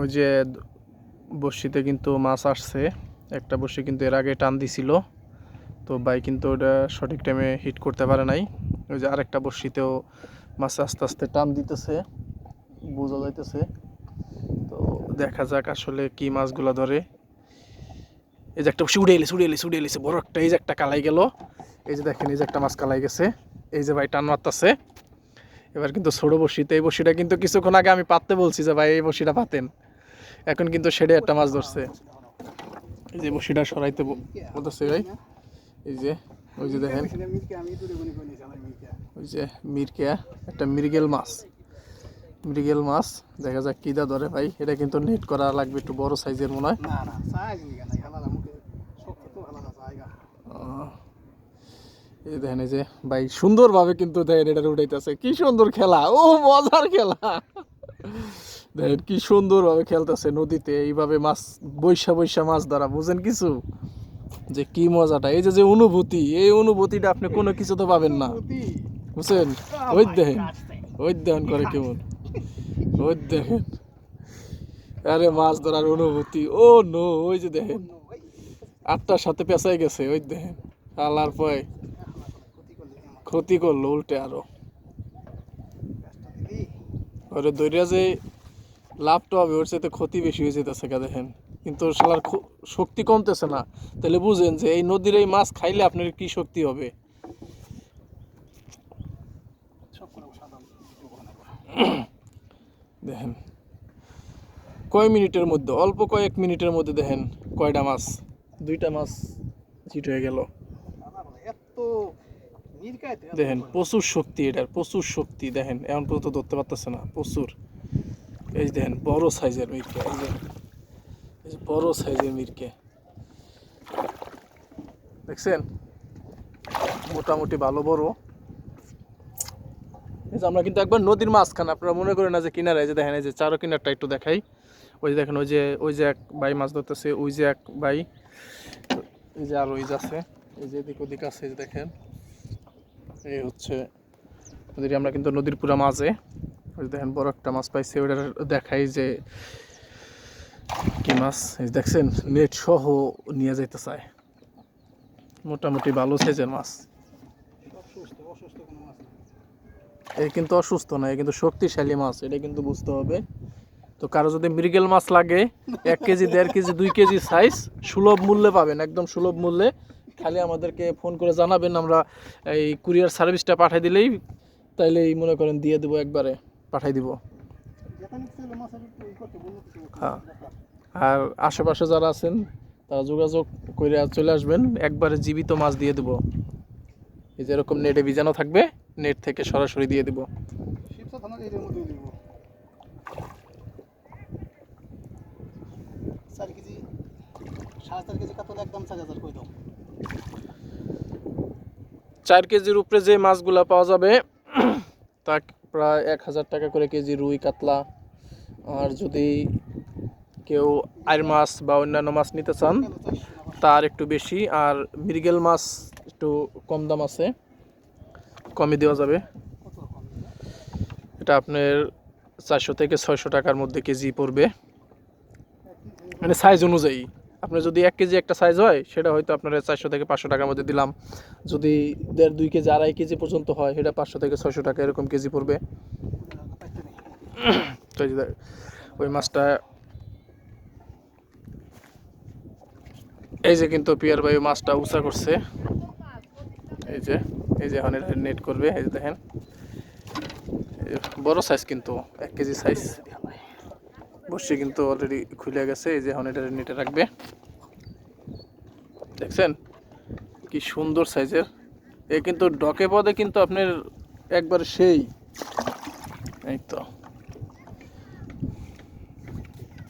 ওই যে বড়শিতে কিন্তু মাছ আসছে। একটা বড়শি কিন্তু এর আগে টান দিছিল। তো ভাই কিন্তু ওটা সঠিক টাইমে হিট করতে পারে নাই। ওই যে আরেকটা বড়শিতেও মাছ আস্তে আস্তে টান দিতেছে, বোঝা যাইতেছে। তো দেখা যাক আসলে কি মাছগুলো ধরে। এই যে একটা বড়শি উড়ে এলিছে উড়ে এলিছে উড়ে এলিছে। বড় একটা, এই যে একটা কালাই গেল। এই যে দেখেন, এই যে একটা মাছ কালাই গেছে। এই যে ভাই টান মারতাছে। এবার কিন্তু ছোট বড়শিতে এই বসিটা কিন্তু কিছুক্ষণ আগে আমি পাততে বলছি যে ভাই এই বড়শিটা পাতেন। এখন কিন্তু সেডে একটা মাছ ধরছে। এই যে বড়শিটা সরাইতে বলতেছে ভাই এই যে ওই যে দেখেন ওই যে মিরকে একটা মৃগেল মাছ। মৃগেল মাছ দেখা যাক কি দা ধরে ভাই। এটা কিন্তু নেট করা লাগবে একটু বড় সাইজের মনে হয়। না না সাইজ নিগা এই দেখেন এই যে ভাই সুন্দরভাবে কিন্তু দেখেন এটা উঠাইতেছে। কি সুন্দর খেলা। ও মজার খেলা। দেখেন কি সুন্দরভাবে খেলতেছে নদীতে। এইভাবে মাছ বৈশা বৈশা মাছ ধরা বুঝেন কিছু? যে কি মজাটা। এই যে যে অনুভূতি এই অনুভূতিটা আপনি কোনো কিছুতে পাবেন না। বুঝছেন? ওই দেখেন। ওই দেখেন করে কেমন। ওই দেখেন। আরে মাছ ধরার অনুভূতি। ও নো ওই যে দেখেন। আটটার সাথে পেঁচাই গেছে ওই দেখেন। আল্লাহর পয় ক্ষতি করল উল্টে আরও। ওরে দৈরিয়া যে লাভটা হবে ওর সাথে ক্ষতি বেশি হয়ে যেতেছে গা দেখেন। কিন্তু শালার শক্তি কমতেছে না। তাহলে বুঝেন যে এই নদীর এই মাছ খাইলে আপনার কি শক্তি হবে? দেখেন। কয় মিনিটের মধ্যে, অল্প কয়েক মিনিটের মধ্যে দেখেন কয়টা মাছ, দুইটা মাছ চিট হয়ে গেল। এত মিরকাইতে দেখেন প্রচুর শক্তি এটার প্রচুর শক্তি দেখেন এমন পর্যন্ত ধরতে পারতেছে না প্রচুর। এই দেখেন বড় সাইজের মিরকে এই যে বড় সাইজের মিরকে। দেখছেন? মোটামুটি ভালো বড়। এই যে আমরা কিন্তু একবার নদীর মাঝখানে আপনারা মনে করেন না যে কিনারে এই যে দেখেন এই যে চারো কিনারটা একটু দেখাই। ওই যে দেখেন ওই যে ওই যে এক ভাই মাছ ধরতেছে ওই যে এক ভাই। এই যে আর ওই যে আছে এই যে এদিক ওদিক আছে দেখেন। এই হচ্ছে আমরা কিন্তু নদীর পুরা মাঝে দেখেন বড় একটা মাছ পাইছে ওটা দেখাই যে কি মাছ দেখছেন, নেট সহ নিয়ে যাইতে চায়। মোটামুটি ভালো সাইজের মাছ। এই কিন্তু অসুস্থ না এই কিন্তু শক্তিশালী মাছ, এটা কিন্তু বুঝতে হবে। তো কারও যদি মৃগেল মাছ লাগে, এক কেজি, দেড় কেজি, দুই কেজি সাইজ সুলভ মূল্যে পাবেন, একদম সুলভ মূল্যে। খালি আমাদেরকে ফোন করে জানাবেন, আমরা এই কুরিয়ার সার্ভিসটা পাঠিয়ে দিলেই তাইলেই মনে করেন দিয়ে দেবো একবারে পাঠাই দিব। হ্যাঁ। আর আশেপাশে যারা আছেন, তারা যোগাযোগ করে চলে আসবেন, একবারে জীবিত মাছ দিয়ে দেবো। এই যে এরকম নেটে ভিজানো থাকবে নেট থেকে সরাসরি দিয়ে দিব। চার কেজি, সাড়ে চার কেজি কাতল একদম চার হাজার করে দাও চার কেজির উপরে যে মাছগুলো পাওয়া যাবে তা প্রায় এক হাজার টাকা করে কেজি রুই, কাতলা। আর যদি কেউ আইর মাছ বা অন্যান্য মাছ নিতে চান, তার একটু বেশি। আর মৃগেল মাছ একটু কম দাম আছে কমে দেওয়া যাবে। এটা আপনার চারশো থেকে ছয়শো টাকার মধ্যে কেজি পড়বে। মানে সাইজ অনুযায়ী। আপনার যদি এক কেজি একটা সাইজ হয়, সেটা হয়তো আপনার চারশো থেকে পাঁচশো টাকার মধ্যে দিলাম। যদি দেড়, দুই কেজি, আড়াই কেজি পর্যন্ত হয়, সেটা পাঁচশো থেকে ছয়শো টাকা এরকম কেজি পড়বে। ওই মাছটা এই যে কিন্তু পিয়ার ভাই মাছটা উঁচা করছে। এই যে এই যে এখন নেট করবে, এই যে দেখেন। বড় সাইজ কিন্তু, এক কেজি সাইজ বসে কিন্তু অলরেডি খুলে গেছে, এই যে এখন এটা নেটে রাখবে। দেখছেন? কি সুন্দর সাইজের। এ কিন্তু ডকে পদে কিন্তু আপনার একবার সেই। এই তো।